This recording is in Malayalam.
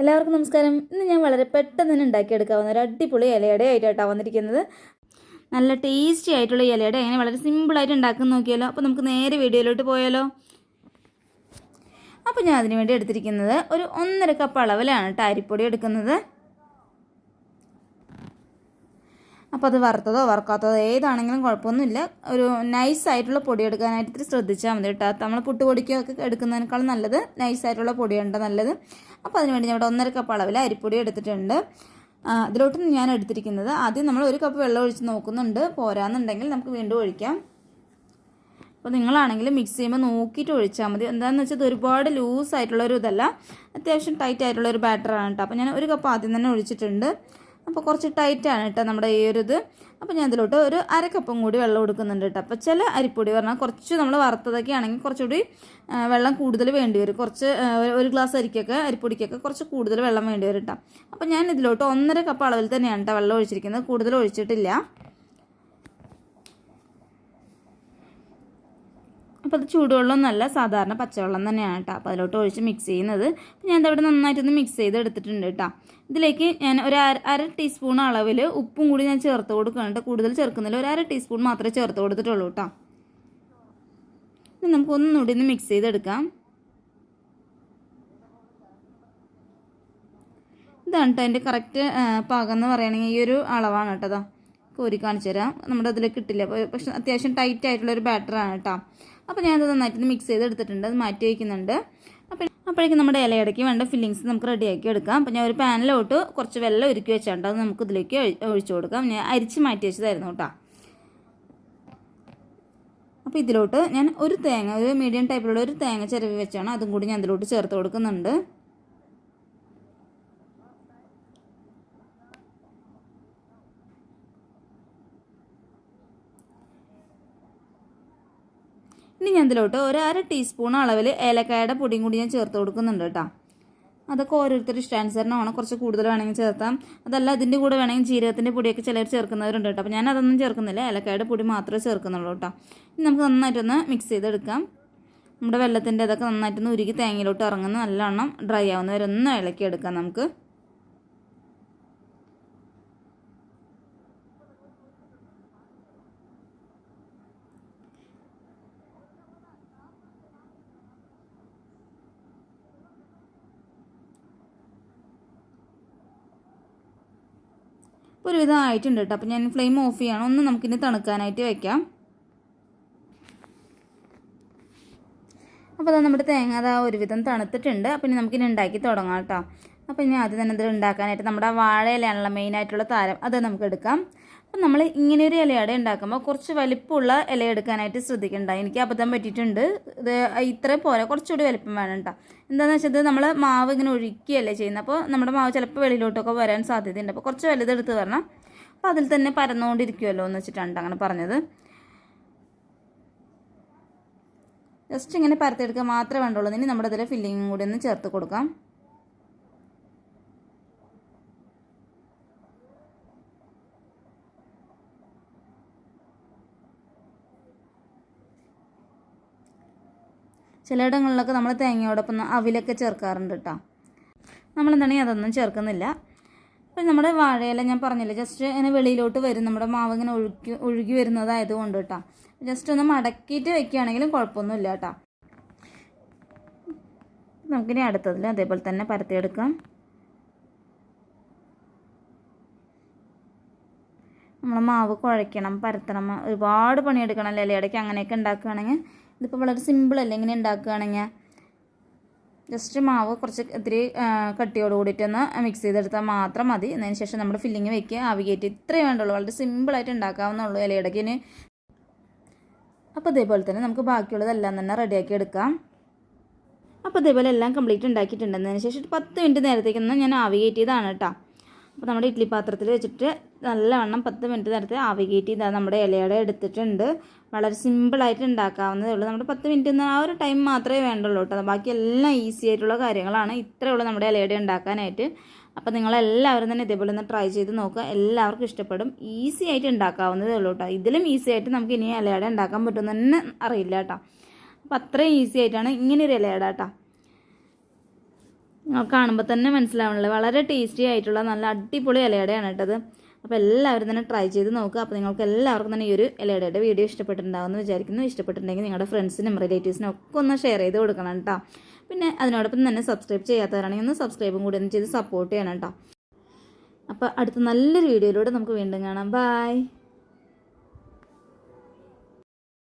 എല്ലാവർക്കും നമസ്കാരം. ഇന്ന് ഞാൻ വളരെ പെട്ടെന്ന് തന്നെ ഉണ്ടാക്കിയെടുക്കാവുന്ന ഒരു അടിപൊളി ഇലയുടെ ആയിട്ടാണ് വന്നിരിക്കുന്നത്. നല്ല ടേസ്റ്റി ആയിട്ടുള്ള ഇലയുടെ അങ്ങനെ വളരെ സിമ്പിളായിട്ട് ഉണ്ടാക്കുന്ന നോക്കിയാലോ. അപ്പോൾ നമുക്ക് നേരെ വീഡിയോയിലോട്ട് പോയാലോ. അപ്പോൾ ഞാൻ അതിന് വേണ്ടി എടുത്തിരിക്കുന്നത് ഒരു ഒന്നര കപ്പ് അളവിലാണ് കേട്ടോ അരിപ്പൊടി എടുക്കുന്നത്. അപ്പോൾ അത് വറുത്തതോ വറുക്കാത്തതോ ഏതാണെങ്കിലും കുഴപ്പമൊന്നുമില്ല. ഒരു നൈസായിട്ടുള്ള പൊടി എടുക്കാനായിട്ട് ഇത്തിരി ശ്രദ്ധിച്ചാൽ മതി കേട്ടോ. നമ്മൾ പുട്ട് പൊടിക്കൊക്കെ എടുക്കുന്നതിനേക്കാൾ നല്ലത് നൈസായിട്ടുള്ള പൊടിയുണ്ട് നല്ലത്. അപ്പോൾ അതിനുവേണ്ടി ഞാൻ ഇവിടെ ഒന്നര കപ്പ് അളവിൽ അരിപ്പൊടി എടുത്തിട്ടുണ്ട്. അതിലോട്ട് ഞാൻ എടുത്തിരിക്കുന്നത് ആദ്യം നമ്മൾ ഒരു കപ്പ് വെള്ളം ഒഴിച്ച് നോക്കുന്നുണ്ട്. പോരാന്നുണ്ടെങ്കിൽ നമുക്ക് വീണ്ടും ഒഴിക്കാം. അപ്പോൾ നിങ്ങളാണെങ്കിൽ മിക്സ് ചെയ്യുമ്പോൾ നോക്കിയിട്ട് ഒഴിച്ചാൽ മതി. എന്താണെന്ന് വെച്ചാൽ ഇത് ഒരുപാട് ലൂസ് ആയിട്ടുള്ള ഒരു ഇതല്ല. അത്യാവശ്യം ടൈറ്റ് ആയിട്ടുള്ളൊരു ബാറ്ററാണ് കേട്ടോ. അപ്പോൾ ഞാൻ ഒരു കപ്പ് ആദ്യം തന്നെ ഒഴിച്ചിട്ടുണ്ട്. അപ്പോൾ കുറച്ച് ടൈറ്റാണ് കേട്ടോ നമ്മുടെ ഈ ഒരു ഇത്. അപ്പോൾ ഞാൻ ഇതിലോട്ട് ഒരു അര കപ്പും കൂടി വെള്ളം കൊടുക്കുന്നുണ്ട് കേട്ടോ അപ്പോൾ ചില അരിപ്പൊടി പറഞ്ഞാൽ കുറച്ച് നമ്മൾ വറുത്തതൊക്കെ ആണെങ്കിൽ കുറച്ചുകൂടി വെള്ളം കൂടുതൽ വേണ്ടി വരും. കുറച്ച് ഒരു ഗ്ലാസ് അരിക്കൊക്കെ അരിപ്പൊടിക്കൊക്കെ കുറച്ച് കൂടുതൽ വെള്ളം വേണ്ടി വരും കേട്ടോ അപ്പോൾ ഞാൻ ഇതിലോട്ട് ഒന്നര കപ്പ് അളവിൽ തന്നെയാണ് കേട്ടോ വെള്ളം ഒഴിച്ചിരിക്കുന്നത്. കൂടുതൽ ഒഴിച്ചിട്ടില്ല. അപ്പോൾ അത് ചൂടുവെള്ളം നല്ല സാധാരണ പച്ചവെള്ളം തന്നെയാണ് കേട്ടോ. അപ്പോൾ അതിലോട്ട് ഒഴിച്ച് മിക്സ് ചെയ്യുന്നത്. അപ്പോൾ ഞാൻ ഇതവിടെ നന്നായിട്ടൊന്ന് മിക്സ് ചെയ്ത് എടുത്തിട്ടുണ്ട് കേട്ടോ. ഇതിലേക്ക് ഞാൻ ഒരു അര അര ടീസ്പൂൺ അളവിൽ ഉപ്പും കൂടി ഞാൻ ചേർത്ത് കൊടുക്കുന്നുണ്ട് കൂടുതൽ ചേർക്കുന്നില്ല. ഒരു അര ടീസ്പൂൺ മാത്രമേ ചേർത്ത് കൊടുത്തിട്ടുള്ളൂ കേട്ടോ. നമുക്ക് ഒന്നുകൂടി ഒന്ന് മിക്സ് ചെയ്തെടുക്കാം. ഇതാണ് കേട്ടോ അതിന്റെ കറക്റ്റ് പാകം എന്ന് പറയുകയാണെങ്കിൽ ഈ ഒരു അളവാണ് കേട്ടോ കോരി കാണിച്ചു തരാം. നമ്മുടെ അതിൽ കിട്ടില്ല. പക്ഷെ അത്യാവശ്യം ടൈറ്റ് ആയിട്ടുള്ള ഒരു ബാറ്ററാണ് കേട്ടോ അപ്പോൾ ഞാനത് നന്നായിട്ട് മിക്സ് ചെയ്ത് എടുത്തിട്ടുണ്ട്. അത് മാറ്റി വയ്ക്കുന്നുണ്ട് അപ്പോൾ അപ്പോഴേക്കും നമ്മുടെ ഇലയിടയ്ക്ക് വേണ്ട ഫില്ലിങ്സ് നമുക്ക് റെഡിയാക്കി എടുക്കാം. അപ്പോൾ ഞാൻ ഒരു പാനിലോട്ട് കുറച്ച് വെള്ളം ഒരുക്കി വെച്ചാണ്ട് അത് നമുക്ക് ഇതിലേക്ക് ഒഴി- ഒഴിച്ചു കൊടുക്കാം. ഞാൻ അരിച്ച് മാറ്റി വെച്ചതായിരുന്നു കേട്ടോ അപ്പോൾ ഇതിലോട്ട് ഞാൻ ഒരു തേങ്ങ ഒരു മീഡിയം ടൈപ്പിലുള്ള ഒരു തേങ്ങ ചിരവി വെച്ചാണ് അതും കൂടി ഞാൻ ഇതിലോട്ട് ചേർത്ത് കൊടുക്കുന്നുണ്ട്. ഇനി ഞാൻ ഇതിലോട്ട് ഒരു അര ടീസ്പൂൺ അളവിൽ ഏലക്കായുടെ പൊടിയും കൂടി ഞാൻ ചേർത്ത് കൊടുക്കുന്നുണ്ട് കേട്ടോ. അതൊക്കെ ഓരോരുത്തർ ഇഷ്ടാനുസരണമാണ്. കുറച്ച് കൂടുതൽ വേണമെങ്കിൽ ചേർത്താം. അതല്ല ഇതിന്റെ കൂടെ വേണമെങ്കിൽ ജീരകത്തിന്റെ പൊടിയൊക്കെ ചിലർ ചേർക്കുന്നവരുണ്ട് കേട്ടോ. അപ്പോൾ ഞാൻ അതൊന്നും ചേർക്കുന്നില്ല. ഏലക്കായുടെ പൊടി മാത്രമേ ചേർക്കുന്നുള്ളൂ കേട്ടോ. ഇനി നമുക്ക് നന്നായിട്ടൊന്ന് മിക്സ് ചെയ്തെടുക്കാം. നമ്മുടെ വെള്ളത്തിന്റെ അതൊക്കെ നന്നായിട്ടൊന്ന് ഉരുകി തേങ്ങയിലോട്ട് ഇറങ്ങുന്ന നല്ലവണ്ണം ഡ്രൈ ആവുന്നവരെ ഒന്ന് ഇളക്കിയെടുക്കാം നമുക്ക്. ഒരുവിധം ആയിട്ടുണ്ട് കേട്ടോ അപ്പോൾ ഞാൻ ഫ്ലെയിം ഓഫ് ചെയ്യണം. ഒന്ന് നമുക്കിനി തണുക്കാനായിട്ട് വെക്കാം. അപ്പോൾ അതാ നമ്മുടെ തേങ്ങ അതാ ഒരുവിധം തണുത്തിട്ടുണ്ട്. അപ്പോൾ ഇനി നമുക്കിനി ഉണ്ടാക്കി തുടങ്ങാം കേട്ടോ അപ്പോൾ ഇനി ആദ്യം തന്നെ ഇത് ഉണ്ടാക്കാനായിട്ട് നമ്മുടെ ആ വാഴ ഇലയാണല്ലോ മെയിനായിട്ടുള്ള താരം. അത് നമുക്ക് എടുക്കാം. അപ്പം നമ്മൾ ഇങ്ങനെയൊരു ഇലയട ഉണ്ടാക്കുമ്പോൾ കുറച്ച് വലിപ്പമുള്ള ഇല എടുക്കാനായിട്ട് ശ്രദ്ധിക്കണ്ട. എനിക്ക് അബദ്ധം പറ്റിയിട്ടുണ്ട്. ഇത് ഇത്രയും പോരാ കുറച്ചുകൂടി വലിപ്പം വേണം കേട്ടോ എന്താണെന്ന് വെച്ചാൽ നമ്മൾ മാവ് ഇങ്ങനെ ഒഴിക്കുകയല്ലേ ചെയ്യുന്നത് അപ്പോൾ നമ്മുടെ മാവ് ചിലപ്പോൾ വെളിയിലോട്ടൊക്കെ വരാൻ സാധ്യതയുണ്ട്. അപ്പോൾ കുറച്ച് വലുതെടുത്ത് വരണം. അപ്പോൾ അതിൽ തന്നെ പരന്നുകൊണ്ടിരിക്കുമല്ലോ എന്ന് വെച്ചിട്ടാണ് അങ്ങനെ പറഞ്ഞത്. ജസ്റ്റ് ഇങ്ങനെ പരത്തെടുക്കുക മാത്രമേ വേണ്ടുള്ളൂ. ഇനി നമ്മുടെ ഇതിൽ ഫില്ലിങ്ങും കൂടി ഒന്ന് ചേർത്ത് കൊടുക്കാം. ചിലയിടങ്ങളിലൊക്കെ നമ്മൾ തേങ്ങയോടൊപ്പം അവിലൊക്കെ ചേർക്കാറുണ്ട് കേട്ടോ നമ്മളെന്താണെങ്കിൽ അതൊന്നും ചേർക്കുന്നില്ല. അപ്പം നമ്മുടെ വാഴയില ഞാൻ പറഞ്ഞില്ല ജസ്റ്റ് ഇങ്ങനെ വെളിയിലോട്ട് വരും നമ്മുടെ മാവ് ഇങ്ങനെ ഒഴുക്കി ഒഴുകി വരുന്നതായതുകൊണ്ട് കേട്ടോ ജസ്റ്റ് ഒന്ന് മടക്കിയിട്ട് വെക്കുകയാണെങ്കിലും കുഴപ്പമൊന്നുമില്ല കേട്ടോ നമുക്കിനി അടുത്തതിൽ അതേപോലെ തന്നെ പരത്തിയെടുക്കാം. നമ്മൾ മാവ് കുഴയ്ക്കണം പരത്തണം ഒരുപാട് പണിയെടുക്കണം അല്ലേ ഇടയ്ക്ക് അങ്ങനെയൊക്കെ ഉണ്ടാക്കുകയാണെങ്കിൽ ഇതിപ്പോൾ വളരെ സിമ്പിളല്ലേ ഇങ്ങനെ ഉണ്ടാക്കുകയാണെങ്കിൽ ജസ്റ്റ് മാവ് കുറച്ച് ഇത്തിരി കട്ടിയോട് കൂടിയിട്ടൊന്ന് മിക്സ് ചെയ്തെടുത്താൽ മാത്രം മതി. അതിന് ശേഷം നമ്മുടെ ഫില്ലിങ് വെക്കുക. ആവി കയറ്റി ഇത്രയേ വേണ്ടുള്ളൂ. വളരെ സിമ്പിളായിട്ട് ഉണ്ടാക്കാവുന്നുള്ളൂ ഇലയിടയ്ക്കിന് അപ്പോൾ ഇതേപോലെ തന്നെ നമുക്ക് ബാക്കിയുള്ളതെല്ലാം തന്നെ റെഡിയാക്കി എടുക്കാം. അപ്പോൾ ഇതേപോലെ എല്ലാം കംപ്ലീറ്റ് ഉണ്ടാക്കിയിട്ടുണ്ടെന്നതിന് ശേഷം പത്ത് മിനിറ്റ് നേരത്തേക്കൊന്ന് ഞാൻ ആവി കയറ്റിയതാണ് കേട്ടോ. അപ്പോൾ നമ്മുടെ ഇഡ്ഡലി പാത്രത്തിൽ വെച്ചിട്ട് നല്ലവണ്ണം പത്ത് മിനിറ്റ് നേരത്തെ ആവി കയറ്റി ഇതാ നമ്മുടെ ഇലയുടെ എടുത്തിട്ടുണ്ട്. വളരെ സിമ്പിളായിട്ട് ഉണ്ടാക്കാവുന്നതേ ഉള്ളൂ. നമ്മുടെ പത്ത് മിനിറ്റ് എന്ന് ആ ഒരു ടൈം മാത്രമേ വേണ്ടുള്ളൂ കേട്ടോ. ബാക്കി എല്ലാം ഈസി ആയിട്ടുള്ള കാര്യങ്ങളാണ്. ഇത്രയേ ഉള്ളൂ നമ്മുടെ ഇലയുടെ ഉണ്ടാക്കാനായിട്ട്. അപ്പോൾ നിങ്ങളെല്ലാവരും തന്നെ ഇതേപോലെ ഒന്ന് ട്രൈ ചെയ്ത് നോക്കുക. എല്ലാവർക്കും ഇഷ്ടപ്പെടും. ഈസി ആയിട്ട് ഉണ്ടാക്കാവുന്നതേ ഉള്ളൂ കേട്ടോ. ഇതിലും ഈസി ആയിട്ട് നമുക്ക് ഇനി ഇലയുടെ ഉണ്ടാക്കാൻ പറ്റുമെന്ന് തന്നെ അറിയില്ല കേട്ടോ. അപ്പോൾ അത്രയും ഈസി ആയിട്ടാണ് ഇങ്ങനെ ഒരു ഇലയുടെ കേട്ടോ. കാണുമ്പോൾ തന്നെ മനസ്സിലാവണല്ലോ? വളരെ ടേസ്റ്റി ആയിട്ടുള്ള നല്ല അടിപൊളി ഇലയടയാണ് കേട്ടത് അപ്പോൾ എല്ലാവരും തന്നെ ട്രൈ ചെയ്ത് നോക്കുക അപ്പോൾ നിങ്ങൾക്ക് എല്ലാവർക്കും തന്നെ ഈ ഒരു ഇലയടയുടെ വീഡിയോ ഇഷ്ടപ്പെട്ടിട്ടുണ്ടാവുമെന്ന് വിചാരിക്കുന്നു. ഇഷ്ടപ്പെട്ടിട്ടുണ്ടെങ്കിൽ നിങ്ങളുടെ ഫ്രണ്ട്സിനും റിലേറ്റീവ്സിനും ഒക്കെ ഒന്ന് ഷെയർ ചെയ്ത് കൊടുക്കണം കേട്ടോ. പിന്നെ അതിനോടൊപ്പം തന്നെ സബ്സ്ക്രൈബ് ചെയ്യാത്തവരാണെങ്കിൽ ഒന്ന് സബ്സ്ക്രൈബും കൂടി ഒന്ന് ചെയ്ത് സപ്പോർട്ട് ചെയ്യണം കേട്ടോ. അപ്പോൾ അടുത്ത നല്ലൊരു വീഡിയോയിലൂടെ നമുക്ക് വീണ്ടും കാണാം. ബായ്